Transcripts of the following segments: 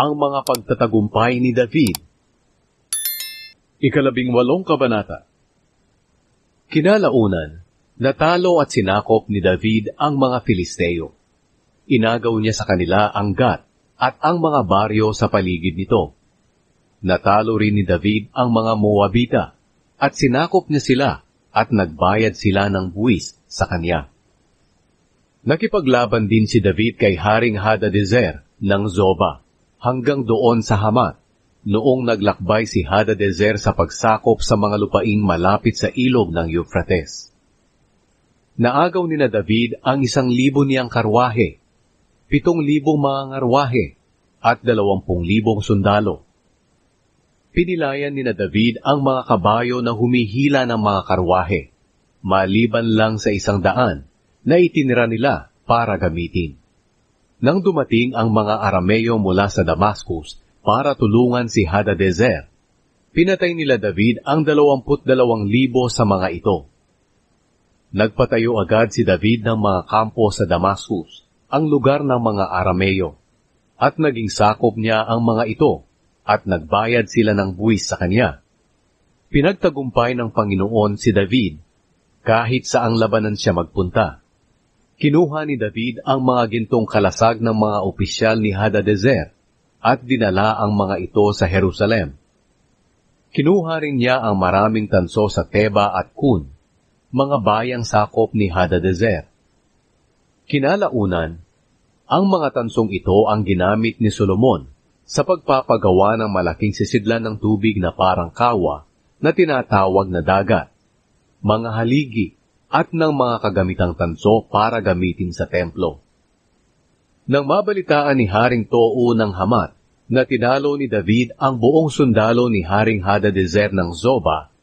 Ang mga pagtatagumpay ni David. Ikalabing walong kabanata. Kinalaunan, natalo at sinakop ni David ang mga Filisteo. Inagaw niya sa kanila ang Gat at ang mga baryo sa paligid nito. Natalo rin ni David ang mga Moabita at sinakop niya sila at nagbayad sila ng buwis sa kanya. Nakipaglaban din si David kay Haring Hadadezer ng Zoba hanggang doon sa Hamat noong naglakbay si Hadadezer sa pagsakop sa mga lupaing malapit sa ilog ng Euphrates. Naagaw ni na David ang isang libo niyang karwahe, pitong libong mga ngarwahe, at dalawampung libong sundalo. Pinilayan ni na David ang mga kabayo na humihila ng mga karwahe, maliban lang sa isang daan na itinira nila para gamitin. Nang dumating ang mga Arameo mula sa Damascus para tulungan si Hadadezer, pinatay nila David ang dalawamput dalawang libo sa mga ito. Nagpatayo agad si David ng mga kampo sa Damascus, ang lugar ng mga Arameo, at naging sakop niya ang mga ito, at nagbayad sila ng buwis sa kanya. Pinagtagumpay ng Panginoon si David, kahit sa ang labanan siya magpunta. Kinuha ni David ang mga gintong kalasag ng mga opisyal ni Hadadezer at dinala ang mga ito sa Jerusalem. Kinuha rin niya ang maraming tanso sa Teba at Kun, mga bayang sakop ni Hadadezer. Kinalaunan, ang mga tansong ito ang ginamit ni Solomon sa pagpapagawa ng malaking sisidlan ng tubig na parang kawa na tinatawag na dagat, mga haligi at ng mga kagamitang tanso para gamitin sa templo. Nang mabalitaan ni Haring Tou ng Hamat na tinalo ni David ang buong sundalo ni Haring Hadadezer ng Zoba,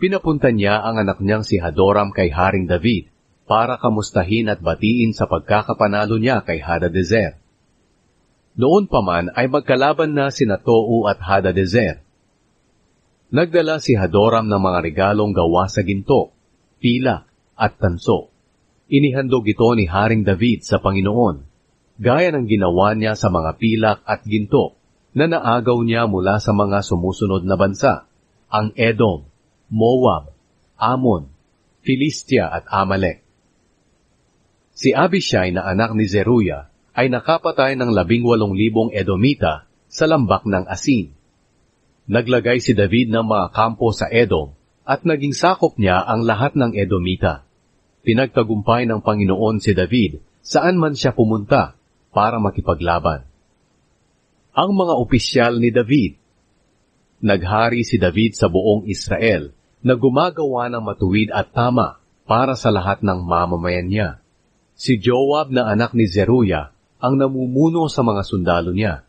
pinapunta niya ang anak niyang si Hadoram kay Haring David para kamustahin at batiin sa pagkakapanalo niya kay Hadadezer. Noon pa man ay magkalaban na sina Tou at Hadadezer. Nagdala si Hadoram ng mga regalong gawa sa ginto, pilak at tanso. Inihandog ito ni Haring David sa Panginoon, gaya ng ginawa niya sa mga pilak at ginto na naagaw niya mula sa mga sumusunod na bansa, ang Edom, Moab, Amon, Filistia at Amalek. Si Abishai na anak ni Zeruya ay nakapatay ng labing walong libong Edomita sa lambak ng Asin. Naglagay si David ng mga kampo sa Edom at naging sakop niya ang lahat ng Edomita. Pinagtagumpay ng Panginoon si David saan man siya pumunta para makipaglaban. Ang mga opisyal ni David Naghari si David sa buong Israel na gumagawa ng matuwid at tama para sa lahat ng mamamayan niya. Si Joab na anak ni Zeruya ang namumuno sa mga sundalo niya.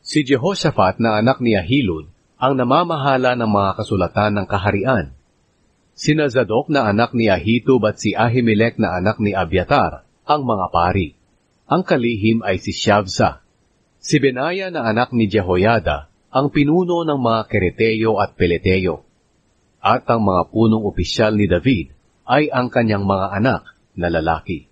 Si Jehoshaphat na anak ni Ahilud ang namamahala ng mga kasulatan ng kaharian. Sina Zadok na anak ni Ahitub at si Ahimelech na anak ni Abiatar ang mga pari. Ang kalihim ay si Shavsa. Si Benaya na anak ni Jehoyada ang pinuno ng mga Kereteo at Peleteo. At ang mga punong opisyal ni David ay ang kanyang mga anak na lalaki.